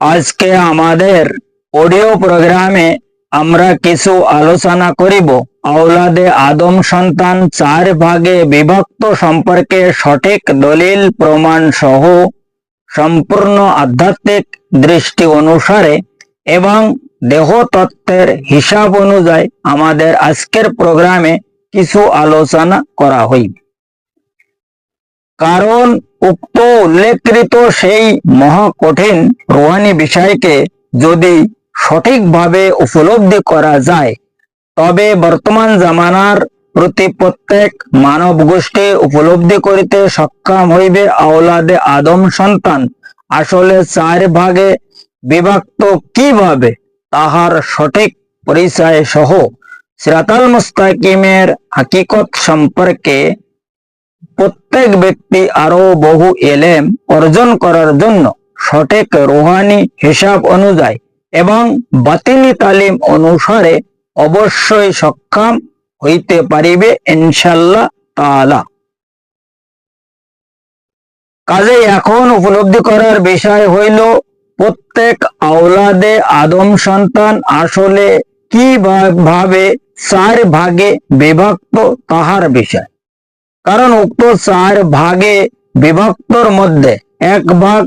আজকে আমাদের অডিও প্রোগ্রামে আমরা কিছু আলোচনা করিব। আওলাদে আদম সন্তান চার ভাগে বিভক্ত সম্পর্কে সঠিক দলিল, প্রমাণ সহ সম্পূর্ণ আধ্যাত্মিক দৃষ্টি অনুসারে এবং দেহতত্ত্বের হিসাব অনুযায়ী আমাদের আজকের প্রোগ্রামে কিছু আলোচনা করা হইবে। কারণ উক্ত উল্লেখকৃত সেই মহা কঠিন রোহানি বিষয়কে যদি সঠিকভাবে উপলব্ধি করা যায়, তবে বর্তমান জামানার প্রতি প্রত্যেক মানব গোষ্ঠী উপলব্ধি করিতে সক্ষম হইবে আওলাদে আদম সন্তান। আসলে চার ভাগে বিভক্ত কীভাবে? তাহার সঠিক পরিচয় সহ সিরাতাল মুস্তাকিমের হাকিকত সম্পর্কে প্রত্যেক ব্যক্তি আরও বহু এলেম অর্জন করার জন্য সঠিক রোহানি হিসাব অনুযায়ী এবং বাতিনি তালিম অনুসারে অবশ্যই সক্ষম হইতে পারিবে ইনশাল্লাহ তাআলা। কাজে এখন উপলব্ধি করার বিষয় হইল, প্রত্যেক আওলাদে আদম সন্তান আসলে কি ভাবে চার ভাগে বিভক্ত তাহার বিষয়। কারণ উক্ত চার ভাগে বিভক্তর মধ্যে এক ভাগ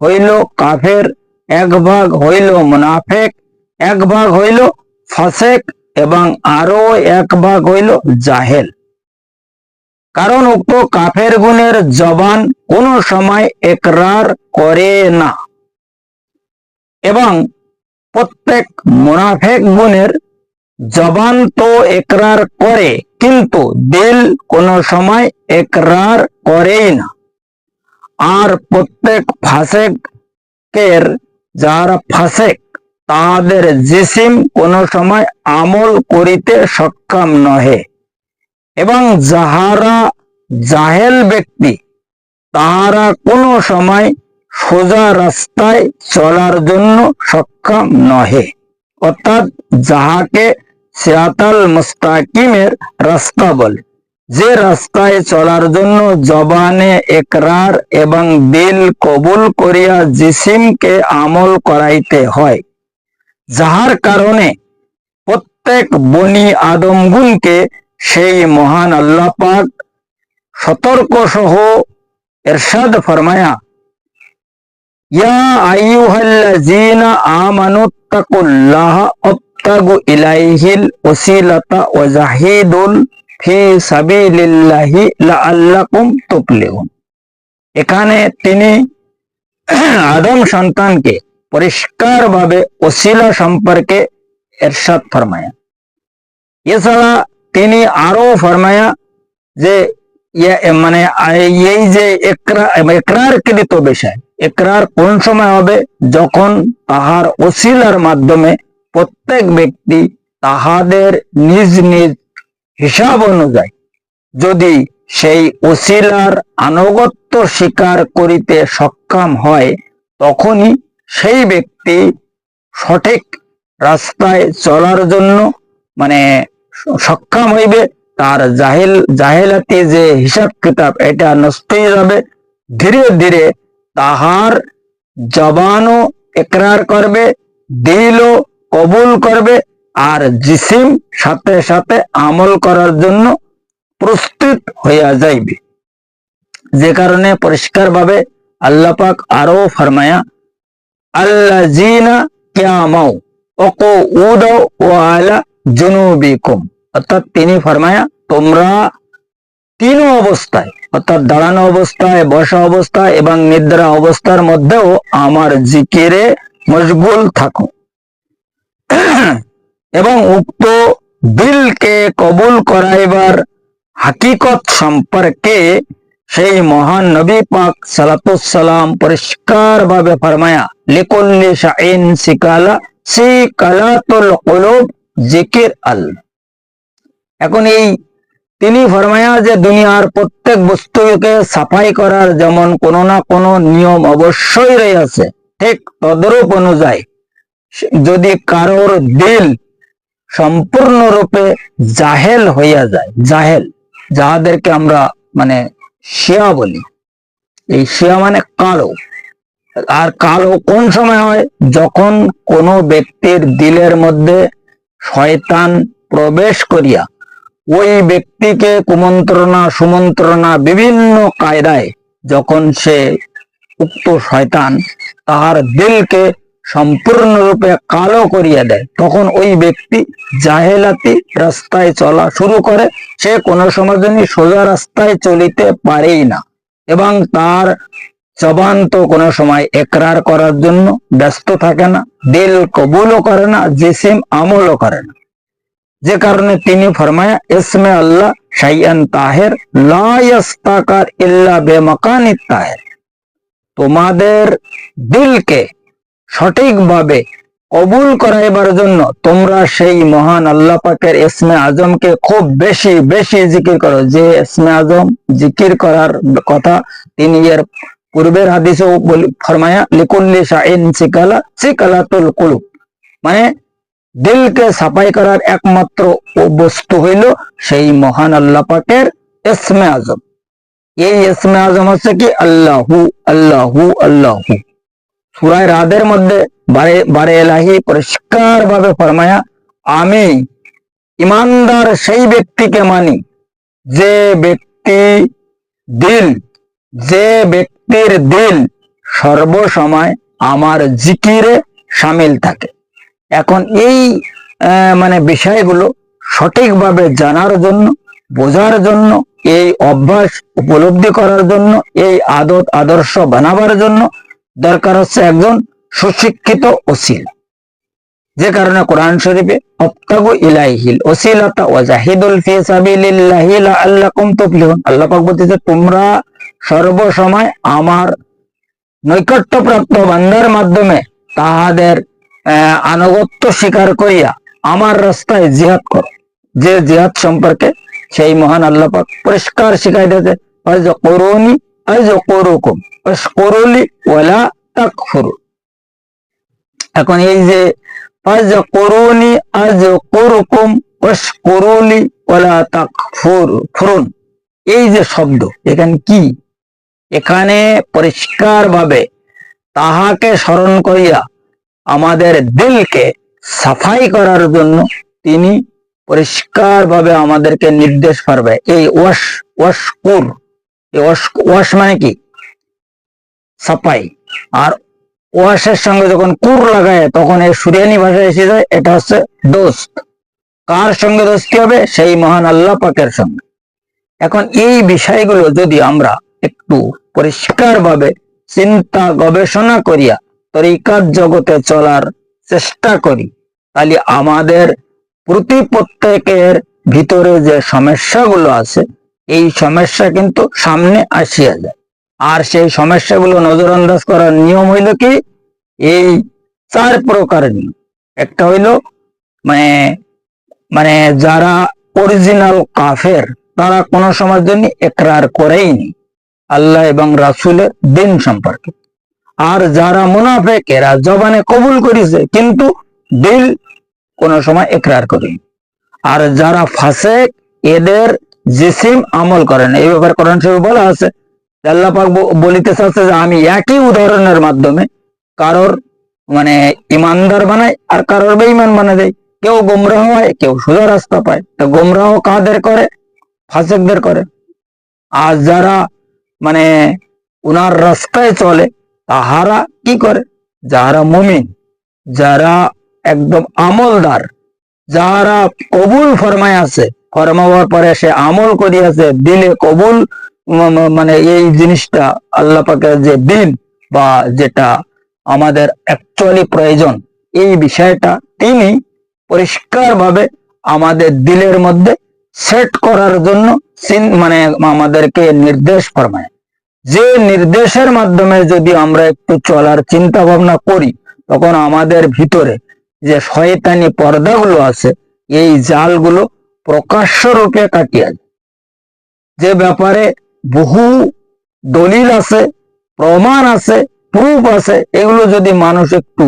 হইল কাফের, এক ভাগ হইল মুনাফেক, এক ভাগ হইল ফাসেক এবং আরও এক ভাগ হইল জাহেল। কারণ উক্ত কাফের গুণের জবান কোন সময় একরার করে না। এবং প্রত্যেক মুনাফেক গুণের জবান তো একরার করে কিন্তু দিল কোন সময় একরার করেই না। আর প্রত্যেক ফাসেকের, যারা ফাঁসেক, তাদের জিসিম কোন সময় আমল করিতে সক্ষম নহে। এবং যাহারা জাহেল ব্যক্তি, তাহারা কোনো সময় সোজা রাস্তায় চলার জন্য সক্ষম নহে। অর্থাৎ যাহাকে সিরাতাল মুস্তাকিমের রাস্তা বলে। যে রাস্তায় চলার জন্য জবানে একরার এবং দিল কবুল করিয়া জিসিমকে আমল করাইতে হয়। যাহার কারণে প্রত্যেক বনি আদমগুনকে সেই মহান আল্লাহ পাক সতর্ক সহ এরশাদ ফরমায়া, ইয়া আইয়ুহাল্লাযীনা আমানুত্তাকুল্লাহ আবতাগু ইলাইহিল ওসিলাতা ওয়া ফি সাবিলিল্লাহি লাআল্লাকুম তুফলিহুন এখানে তিনি আদম সন্তানকে পরিষ্কারভাবে ওসিলা সম্পর্কে এরশাদ ফরমায়া। এছাড়া তিনি আরও ফরমায়া যে মানে এই যে একরারকৃত বিষয়, একরার কোন সময় হবে? যখন তাহার ওসিলার মাধ্যমে প্রত্যেক ব্যক্তি তাহাদের নিজ নিজ হিসাব অনুযায়ী যদি সেই ওসিলার আনুগত্য স্বীকার করিতে সক্ষম হয়, তখনই সেই ব্যক্তি সঠিক রাস্তায় চলার জন্য মানে সক্ষম হইবে। তার জাহিল, জাহেলাতি যে হিসাব কিতাব, এটা নষ্ট হয়ে যাবে। ধীরে ধীরে তাহার জবানও একরার করবে, দিলও কবুল করবে আর জিসিম সাথে সাথে আমল করার জন্য প্রস্তুত হইয়া যাইবে। যে কারণে পরিষ্কারভাবে আল্লাপাক আরও ফরমায়া আল্লাহ জিনা ক্যামাও ওকো উদাও ও আলা জুনুবিকুম। অর্থাৎ তিনি ফরমায়া, তোমরা তিন অবস্থায়, অর্থাৎ দাঁড়ানো অবস্থায়, বসা অবস্থায় এবং নিদ্রা অবস্থার মধ্যেও আমার জিকিরে মশগুল থাকো। এবং উক্ত দিলকে কবুল করাইবার হাকিকত সম্পর্কে সেই মহান নবী পাক সালাতুসালাম পরিষ্কার ভাবে ফরমায়া, লিকুল্লি শাইন সিকালা সি কালাতুল কুলুব জিকির আল্লাহ এখন এই তিনি ফরমায়া যে দুনিয়ার প্রত্যেক বস্তুকে সাফাই করার যেমন কোনো না কোনো নিয়ম অবশ্যই রয়েছে, ঠিক তদরূপ অনুযায়ী। যদি কারোর দিল সম্পূর্ণরূপে জাহেল হইয়া যায়, জাহেল, যাহাদেরকে আমরা মানে শিয়া বলি। এই শিয়া মানে কালো। আর কালো কোন সময় হয়? যখন কোনো ব্যক্তির দিলের মধ্যে শয়তান প্রবেশ করিয়া ওই ব্যক্তিকে কুমন্ত্রণা, সুমন্ত্রণা বিভিন্ন কায়দায় যখন সে উক্ত শয়তান তাহার দিলকে সম্পূর্ণরূপে কালো করিয়া দেয়। তখন ওই ব্যক্তি জাহেলাতি রাস্তায় চলা শুরু করে। সে কোনো সময় জন্য সোজা রাস্তায় চলিতে পারেই না এবং তার জবান তো কোনো সময় একরার করার জন্য ব্যস্ত থাকে না, দিল কবুলও করে না, জিসিম আমলও করে না। যে কারণে তিনি ফরমায়া, ইসমে আল্লাহ শাইয়ান তাহের লাস্তাকার ইল্লা বেমাকানি তাহের। তোমাদের দিলকে সঠিকভাবে কবুল করাইবার জন্য তোমরা সেই মহান আল্লাহ পাকের ইসমে আজমকে খুব বেশি বেশি জিকির করো। যে ইসমে আজম জিকির করার কথা তিনি এর পূর্বের হাদিসেও ফরমায়া, লিকুল্লি শাইন সিকালা, সিকালাতুল কুলুব। মানে দিলকে সাফাই করার একমাত্র বস্তু হইল সেই মহান আল্লাহ পাকের ইসমে আজম। এই ইসমে আজম হচ্ছে কি? আল্লাহু আল্লাহু আল্লাহু। সুরায় রাদের মধ্যে বারে বারে এলাহি পরিষ্কার ভাবে ফরমায়া, আমি ইমানদার সেই ব্যক্তিকে মানি যে ব্যক্তি দিল, যে ব্যক্তির দিল সর্বসময় আমার জিকিরে সামিল থাকে। এখন এই মানে বিষয়গুলো সঠিকভাবে জানার জন্য, বোঝার জন্য, এই অভ্যাস উপলব্ধি করার জন্য, এই আদত, আদর্শ বানাবার জন্য দরকার হচ্ছে একজন সুশিক্ষিত ওসিল। যে কারণে কোরআন শরীফে অত্যাগু ইলাইহিল ওসিলাতা ওয়াজাহিদুল ফি সাবিলিল্লাহি লাআল্লাকুম তুফলিহুন। আল্লাহ পাক বলতেছে, তোমরা সর্বসময় আমার নৈকট্যপ্রাপ্ত বান্দার মাধ্যমে তাহাদের আনুগত্য স্বীকার করিয়া আমার রাস্তায় জিহাদ কর। যে জিহাদ সম্পর্কে সেই মহান আল্লাহ পাক পরিষ্কার শিখাই দিয়েছে করুনি আজ করুকুম করুলি ওয়ালা তাকফুরু এখন এই যে আজ করুনি আজ করুকুম করুলি ওয়ালা তাকফুর ফুরুন। এই যে শব্দ, এখানে কি? এখানে পরিষ্কার ভাবে তাহাকে স্মরণ করিয়া আমাদের দিলকে সাফাই করার জন্য তিনি পরিষ্কার ভাবে আমাদেরকে নির্দেশ করবে। এই ওয়াশ ওয়াশকুর। ওয়াশ মানে কি? সাফাই। আর ওয়াশের সঙ্গে যখন কুর লাগায়, তখন এই সুরিয়ানি ভাষায় এসে যায়, এটা হচ্ছে দোস্ত। কার সঙ্গে দোস্তি হবে? সেই মহান আল্লাহ পাকের সঙ্গে। এখন এই বিষয়গুলো যদি আমরা একটু পরিষ্কার ভাবে চিন্তা গবেষণা করিয়া তরিকাত জগতে চলার চেষ্টা করি, তাহলে আমাদের প্রতি প্রত্যেকের ভিতরে যে সমস্যাগুলো আছে এই সমস্যা কিন্তু সামনে আসিয়া যায়। আর সেই সমস্যাগুলো নজরআন্দাজ করার নিয়ম হইল কি? এই চার প্রকার একটা হইল মানে মানে যারা অরিজিনাল কাফের, তারা কোনো সময়ের জন্য একরার করেইনি। আল্লাহ এবং রাসুলের দিন সম্পর্কে। আর যারা মুনাফেক, এরা জবানে কবুল করেছে, কিন্তু দিল কোনো সময় একরার করেনি আর যারা ফাসেক, এদের জিসিম আমল করেন এই ব্যাপারে কোরআন শরীফ বলা আছে, যে আল্লাহ পাক বলিতে চাচ্ছে যে আমি একই উদাহরণের মাধ্যমে কারোর মানে ইমানদার বানাই আর কারোর বেঈমান বানা দেয় কেউ গোমরাহ হয়, কেউ সোজা রাস্তা পায়। তা গোমরাহ কাদের করে? ফাসেকদের করে। আর যারা মানে উনার রাস্তায় চলে, তাহারা কি করে? যারা মুমিন, যারা একদম আমলদার যারা কবুল ফরমায় আছে ফরমাবার পরে সে আমল করিয়াছে, দিলে কবুল মানে এই জিনিসটা আল্লাহ পাকের যে দিন বা যেটা আমাদের অ্যাকচুয়ালি প্রয়োজন, এই বিষয়টা তিনি পরিষ্কার ভাবে আমাদের দিলের মধ্যে সেট করার জন্য মানে আমাদেরকে নির্দেশ ফরমায়। যে নির্দেশের মাধ্যমে যদি আমরা একটু চলার চিন্তা ভাবনা করি, তখন আমাদের ভিতরে যে শয়তানি পর্দাগুলো আছে, এই জালগুলো প্রকাশ্য রূপে কাটিয়া যায় যে ব্যাপারে বহু দলিল আছে, প্রমাণ আছে প্রুফ আছে, এগুলো যদি মানুষ একটু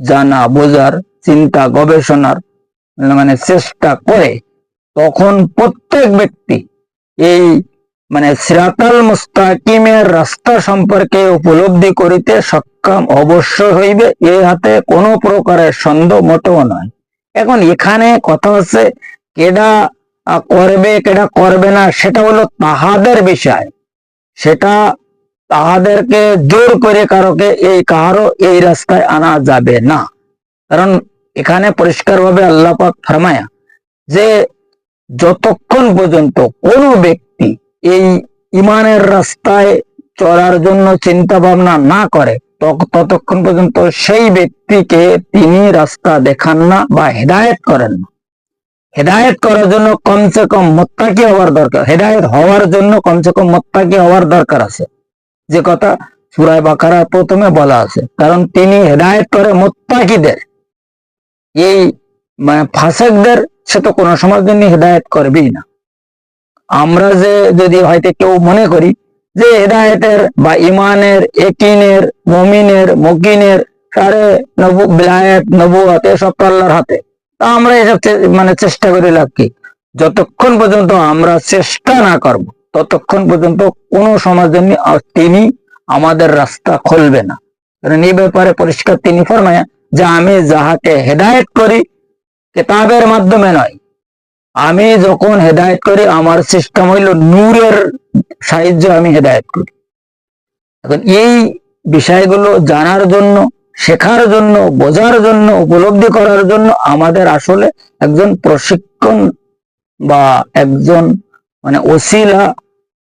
জানা, বোঝার, চিন্তা, গবেষণার মানে চেষ্টা করে, তখন প্রত্যেক ব্যক্তি এই মানে সিরাতাল মুস্তাকিমের রাস্তা সম্পর্কে উপলব্ধি করিতে সক্ষম অবশ্য হইবে, এ হাতে কোনো প্রকারের সন্দেহ মোটেও নয়। এখন এখানে কথা হচ্ছে কেডা করবে কেডা করবে না, সেটা হলো তাহাদের বিষয়। সেটা তাহাদেরকে জোর করে কারোকে এই কারও এই রাস্তায় আনা যাবে না। কারণ এখানে পরিষ্কারভাবে আল্লাহ পাক ফরমায়া যে যতক্ষণ পর্যন্ত কোনো ব্যক্তি এই ইমানের রাস্তায় চলার জন্য চিন্তা ভাবনা না করে, তক- ততক্ষণ পর্যন্ত সেই ব্যক্তিকে তিনি রাস্তা দেখান না বা হেদায়েত করেন না। হেদায়েত করার জন্য কমসে কম মোত্তাকি হওয়ার দরকার। হেদায়েত হওয়ার জন্য কমসে কম মোত্তাকি হওয়ার দরকার আছে। যে কথা সুরায় বাকারা প্রথমে বলা আছে। কারণ তিনি হেদায়েত করে মোত্তাকিদের। এই মানে ফাসেকদের সে তো কোনো সময় জন্য হেদায়ত করবেই না। আমরা যে যদি হয়তো কেউ মনে করি যে হেদায়েতের বা ইমানের একিনের, মমিনের মকিনের সারে নবু, বিলায়ত নবুয়াত এসব তো আল্লাহর হাতে। তা আমরা এসব মানে চেষ্টা করে লাভ কি যতক্ষণ পর্যন্ত আমরা চেষ্টা না করব, ততক্ষণ পর্যন্ত কোনো সমাজ তিনি আমাদের রাস্তা খুলবে না। কারণ এই ব্যাপারে পরিষ্কার তিনি ফরমায়া যে আমি যাহাকে হেদায়েত করি, কেতাবের মাধ্যমে নয়। আমি যখন হেদায়েত করি, আমার সিস্টেম হইল নূরের সাহায্য আমি হেদায়েত করি। এখন এই বিষয়গুলো জানার জন্য শেখার জন্য, বোঝার জন্য, উপলব্ধি করার জন্য আমাদের আসলে একজন প্রশিক্ষণ বা একজন মানে ওসিলা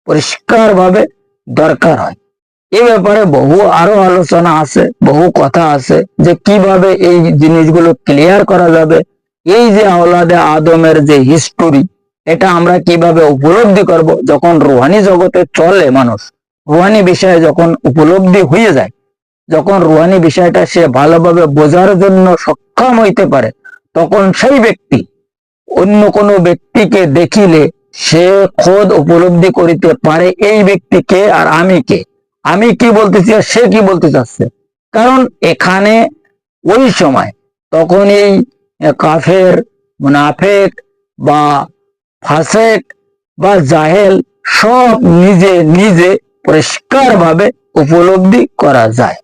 পরিষ্কার ভাবে দরকার হয়। এই ব্যাপারে বহু আরও আলোচনা আছে, বহু কথা আছে যে কীভাবে এই জিনিসগুলো ক্লিয়ার করা যাবে। এই যে আওলাদে আদমের যে হিস্টোরি এটা আমরা কীভাবে উপলব্ধি করব? যখন রুহানি জগতে চলে মানুষ, রুহানি বিষয়ে যখন উপলব্ধি হয়ে যায় যখন রুহানি বিষয়টা সে ভালোভাবে বোঝার জন্য সক্ষম হইতে পারে, তখন সেই ব্যক্তি অন্য কোনো ব্যক্তিকে দেখিলে সে খোদ উপলব্ধি করিতে পারে এই ব্যক্তিকে আর আমি কে? আমি কি বলতেছি আর সে কি বলতে চাচ্ছে? কারণ এখানে ওই সময় তখন এই কাফের, মুনাফেক বা ফাসেক বা জাহেল সব নিজে নিজে পরিষ্কার ভাবে উপলব্ধি করা যায়।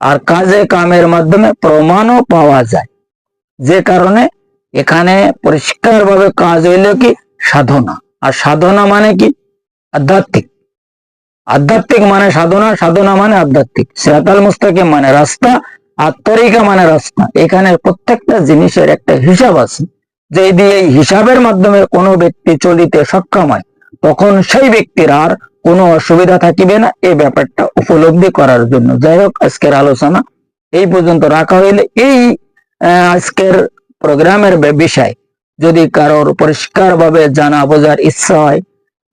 আর কাজে কামের মাধ্যমে প্রমাণও পাওয়া যায়। যে কারণে এখানে পরিষ্কার ভাবে কাজ হইল কি সাধনা। আর সাধনা মানে কি? আধ্যাত্মিক। আধ্যাত্মিক মানে সাধনা সাধনা মানে আধ্যাত্মিক। সেরাতাল মুস্তাকিম মানে রাস্তা, আর তরিকা মানে রাস্তা। এখানে প্রত্যেকটা জিনিসের একটা হিসাব আছে। যে এই হিসাবের মাধ্যমে কোনো ব্যক্তি চলিতে সক্ষম হয়, তখন সেই ব্যক্তির আর কোনো অসুবিধা থাকিবে না, এই ব্যাপারটা উপলব্ধি করার জন্য। যাই হোক, আজকের আলোচনা এই পর্যন্ত রাখা হইলে। এই আজকের প্রোগ্রামের বিষয়, যদি কারোর পরিষ্কার ভাবে জানা বোঝার ইচ্ছা হয়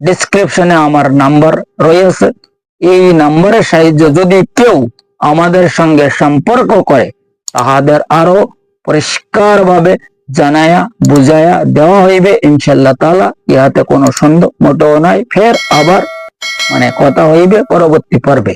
ডিসক্রিপশনে আমার নাম্বার রয়েছে। এই নাম্বারের সাহায্য যদি কেউ আমাদের সঙ্গে সম্পর্ক করে, তাহাদের আরও পরিষ্কার ভাবে জানায়া, বুঝায়া দেওয়া হইবে ইনশাল্লাহ তালা ইহাতে কোনো সন্দেহ মোটেও নাই। ফের আবার মানে কথা হইবে পরবর্তী পর্বে।